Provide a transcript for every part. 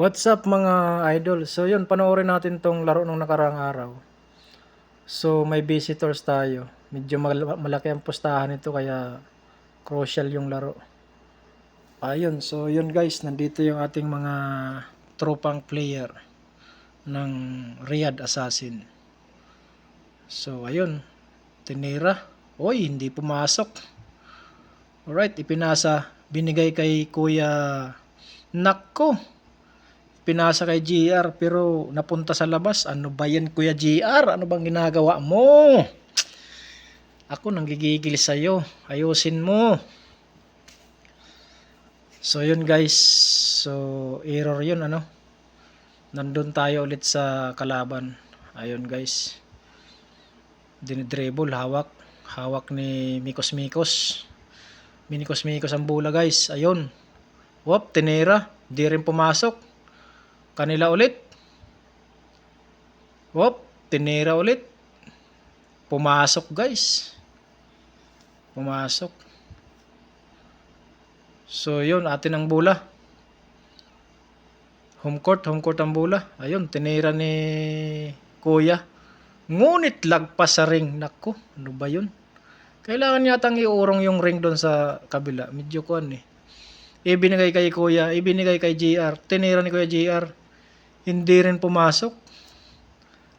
What's up mga idol? So yun, panoorin natin tong laro nung nakaraang araw. So may visitors tayo. Medyo mal- malaki ang pustahan nito kaya crucial yung laro. Ayun, so yun guys, nandito yung ating mga tropang player ng Riyadh Assassin. So ayun, tinira. Oy, hindi pumasok. Alright, ipinasa. Binigay kay Kuya Nako. Pinasa kay GR pero napunta sa labas. Ano ba yan Kuya GR? Ano bang ginagawa mo? Ako nanggigigil sa'yo. Ayusin mo. So yun guys. So error yun ano. Nandun tayo ulit sa kalaban. Ayun guys. Dinidribble, hawak. Hawak ni Mikos Mikos. Minikos Mikos ang bola guys. Ayun. Wop, tinira. Di rin pumasok. Kanila ulit. Wop, tinira ulit. Pumasok guys. Pumasok. So yun, atin ang bola. Home court, home court ang bola. Ayun, tinira ni Kuya. Ngunit lagpas sa ring. Nako, ano ba yun? Kailangan yatang iurong yung ring doon sa kabila. Medyo kuan eh. Ibinigay kay Kuya, ibinigay kay JR. Tinira ni Kuya JR. Hindi rin pumasok.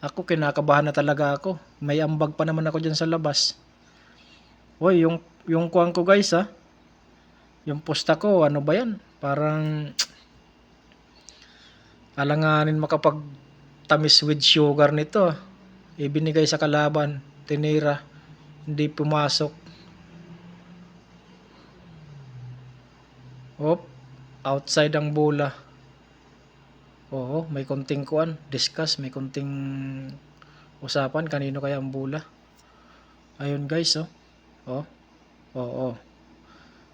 Ako kinakabahan na talaga ako. May ambag pa naman ako diyan sa labas. Hoy, yung yung kuan ko guys ha. Yung posta ko, ano ba 'yan? Parang alanganin makapag tamis with sugar nito. ah. Ibinigay sa kalaban, tinira, hindi pumasok. Hop, outside ang bola. Oo, may konting kuan, discuss, may konting usapan kanino kaya ang bola. Ayun guys, oh. Oh. Oo.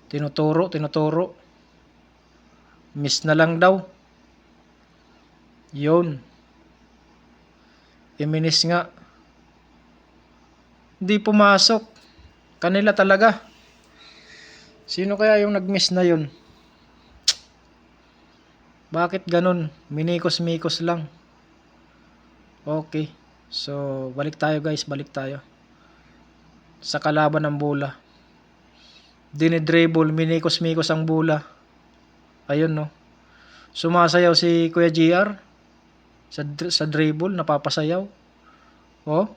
Tinuturo, tinuturo. Miss na lang daw. Yun. Iminis nga. Hindi pumasok. Kanila talaga. Sino kaya yung nag-miss na yun? Bakit ganun? Minikos-mikos lang. Okay. So, balik tayo guys. Balik tayo. Sa kalaban ng bola. Dinidribble. Minikos-mikos ang bola. Ayun no. Sumasayaw si Kuya GR. Sa, sa dribble. Napapasayaw. Oh.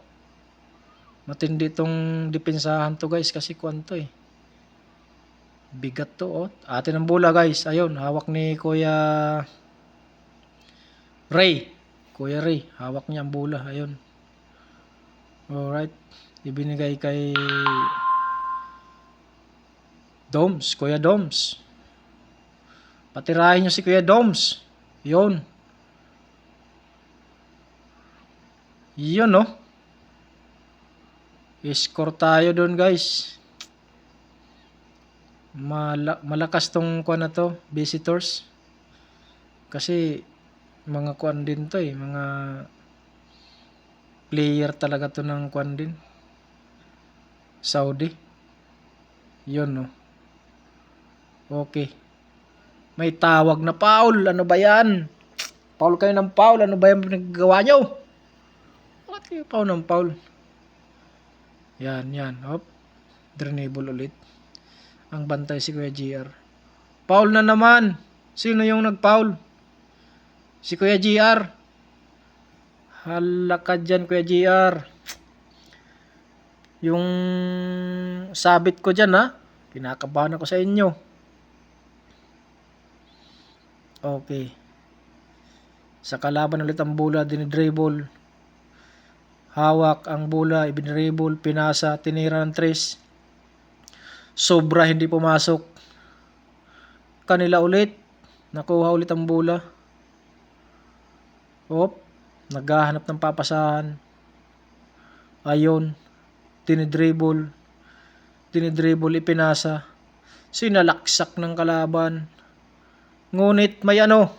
Matindi tong depensahan to guys. Kasi kwanto eh. Bigat to, oh. Atin ang bola, guys. Ayun, hawak ni Kuya Ray. Kuya Ray, hawak niya ang bola. Ayun. Alright. Ibinigay kay Doms, Kuya Doms. Patirahin niyo si Kuya Doms. Yun. Yun, no? I-score tayo doon, guys. Mala- malakas tong kuan na to, visitors. Kasi mga kuan din to eh, mga player talaga to ng kuan din. Saudi. Yun no. Okay. May tawag na foul. Ano ba yan? Foul kayo ng foul. Ano ba yung pinagagawa nyo? Bakit kayo foul ng foul? Yan, yan. Hop. Drenable ulit. Ang bantay si Kuya GR. Foul na naman. Sino yung nag-foul? Si Kuya GR. Hala ka dyan, Kuya GR. Yung sabit ko dyan, ha? Kinakabahan ako sa inyo. Okay. Sa kalaban ulit ang bola, dinidribble. Hawak ang bola, ibinidribble, pinasa, tinira ng tres sobra hindi pumasok. Kanila ulit. Nakuha ulit ang bola. Op. Naghahanap ng papasahan. Ayon. Dinidribble. Dinidribble, ipinasa. Sinalaksak ng kalaban. Ngunit may ano.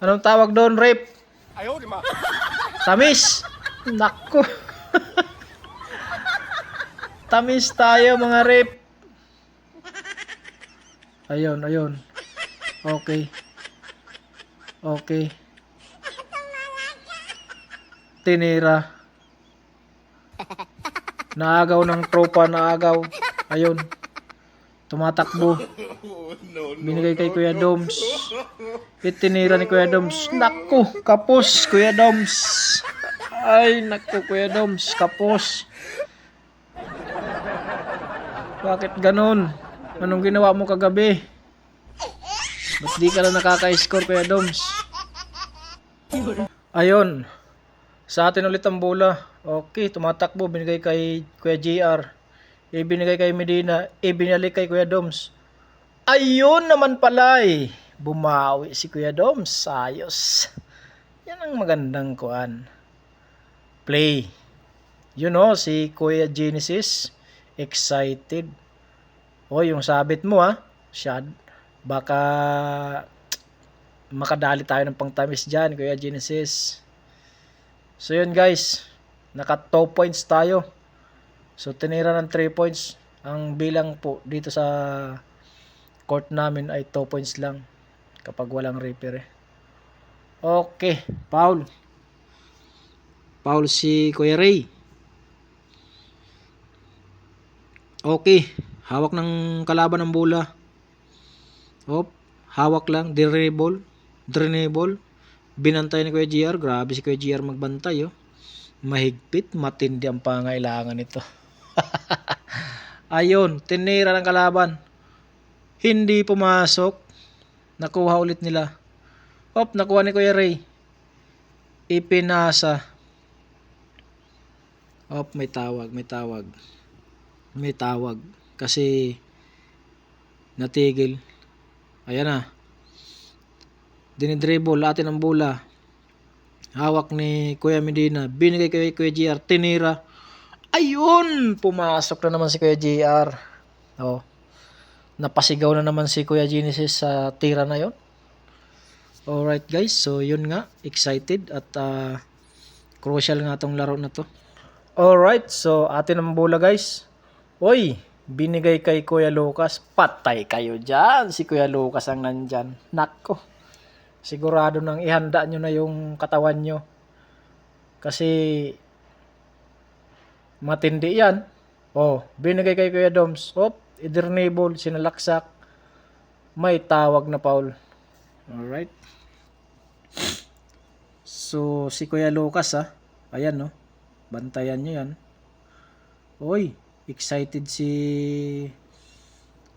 Anong tawag doon, rape? Ayaw, di ma. Tamis! Nako! Tamis tayo mga rape. Ayun, ayun. Okay. Okay. Tinira. Naagaw ng tropa, naagaw. Ayun. Tumatakbo. Binigay kay Kuya Doms. Itinira ni Kuya Doms. Naku, kapos, Kuya Doms. Ay, naku, Kuya Doms, kapos. Bakit ganun? Anong ginawa mo kagabi? Ba't di ka na nakaka-score, Kuya Doms? Ayun. Sa atin ulit ang bola. Okay, tumatakbo. Binigay kay Kuya JR. Ibinigay kay Medina. Ibinalik kay Kuya Doms. Ayun naman pala eh. Bumawi si Kuya Doms. Ayos. Yan ang magandang kuan. Play. You know, si Kuya Genesis. Excited. O, yung sabit mo ha. Shad. Baka makadali tayo ng pangtamis dyan, Kuya Genesis. So yun guys, naka 2 points tayo. So tinira ng 3 points. Ang bilang po dito sa court namin ay 2 points lang kapag walang repair eh. Okay, foul. Foul si Kuya Ray. Okay, hawak ng kalaban ng bola. Op, hawak lang, drenable, drenable. Binantay ni Kuya GR, grabe si Kuya GR magbantay oh. Mahigpit, matindi ang pangailangan nito. Ayun, tinira ng kalaban. Hindi pumasok. Nakuha ulit nila. Op, nakuha ni Kuya Ray. Ipinasa. Op, may tawag, may tawag. May tawag. Kasi natigil. Ayan na. Dinidribble atin ang bola. Hawak ni Kuya Medina. Binigay kay Kuya JR. Tinira. Ayun! Pumasok na naman si Kuya JR. Oh. Napasigaw na naman si Kuya Genesis sa tira na yon. Alright guys, so yun nga, excited at uh, crucial nga tong laro na to. Alright, so atin ang bola guys. Oy, binigay kay Kuya Lucas. Patay kayo dyan. Si Kuya Lucas ang nandyan. Nako. Sigurado nang ihanda nyo na yung katawan nyo. Kasi matindi yan. Oh, binigay kay Kuya Doms. Op, idirnable, sinalaksak. May tawag na foul. Alright. So, si Kuya Lucas ha. Ayan no. Bantayan nyo yan. Oy, excited si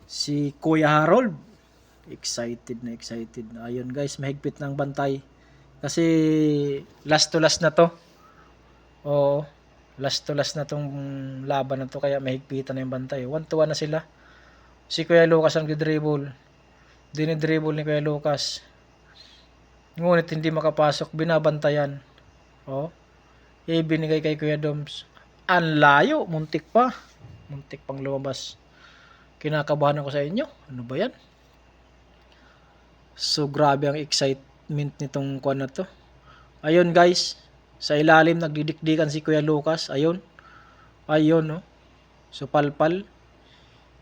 si Kuya Harold. Excited na excited. Ayun guys, mahigpit ng bantay. Kasi last to last na to. Oo. Last to last na tong laban na to kaya mahigpitan na yung bantay. 1 to 1 na sila. Si Kuya Lucas ang didribble. Dinidribble ni Kuya Lucas. Ngunit hindi makapasok, binabantayan. Oh. Ibinigay kay Kuya Doms. Ang layo, muntik pa. Muntik pang lumabas. Kinakabahan ako sa inyo. Ano ba yan? So, grabe ang excitement nitong kuan na to. Ayun guys, sa ilalim nagdidikdikan si Kuya Lucas. Ayun. Ayun, no. So, palpal.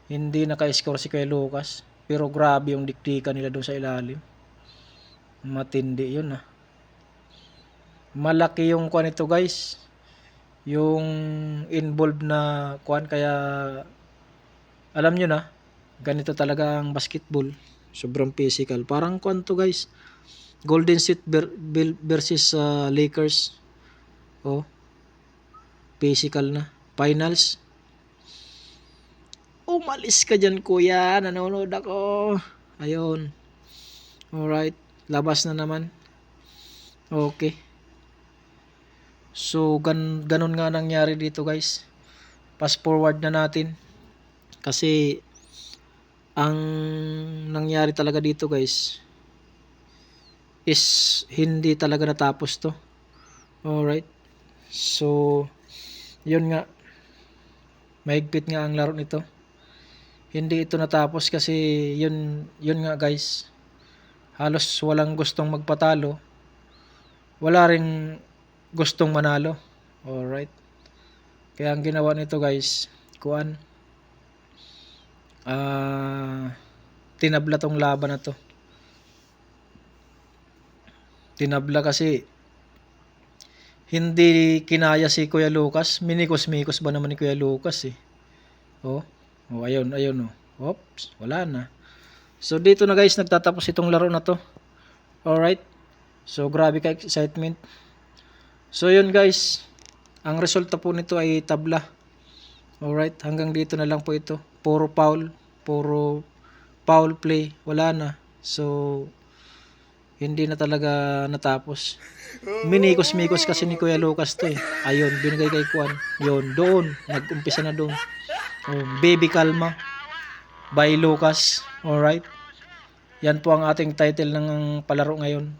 Hindi naka-score si Kuya Lucas. Pero grabe yung dikdikan nila doon sa ilalim. Matindi yun, ah. Malaki yung kuan ito guys yung involved na kuan kaya alam nyo na ganito talaga ang basketball. Sobrang physical. Parang kuan to guys. Golden State versus uh, Lakers. Oh. Physical na. Finals. Umalis ka dyan kuya. Nanonood ako. Ayun. Alright. Labas na naman. Okay So, gan ganun nga nangyari dito guys. Fast forward na natin. Kasi, ang nangyari talaga dito guys, is hindi talaga natapos to. Alright. So, yun nga. Mahigpit nga ang laro nito. Hindi ito natapos kasi yun, yun nga guys. Halos walang gustong magpatalo. Wala ring gustong manalo. Alright. Kaya ang ginawa nito guys, kuan, ah, tinabla tong laban na to. tinabla kasi hindi kinaya si Kuya Lucas. Minikos-mikos ba naman ni Kuya Lucas eh. Oh, oh ayun, ayun oh. Oops, wala na. So dito na guys nagtatapos itong laro na to. Alright. So grabe ka excitement. So yun guys. Ang resulta po nito ay tabla. Alright, hanggang dito na lang po ito. Puro foul, puro foul play, wala na. So hindi na talaga natapos. Minikos-mikos kasi ni Kuya Lucas to eh. Ayun, binigay kay Kwan. Yun, doon. Nag-umpisa na doon. Oh, Baby Kalma by Lucas. Alright. Yan po ang ating title ng palaro ngayon.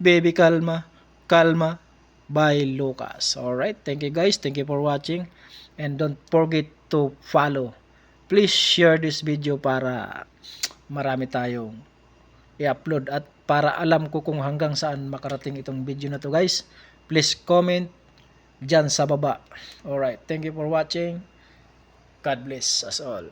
Baby Kalma, Kalma by Lucas. Alright. Thank you guys. Thank you for watching. And don't forget to follow. Please share this video para marami tayong i-upload at para alam ko kung hanggang saan makarating itong video na to guys. Please comment dyan sa baba. Alright. Thank you for watching. God bless us all.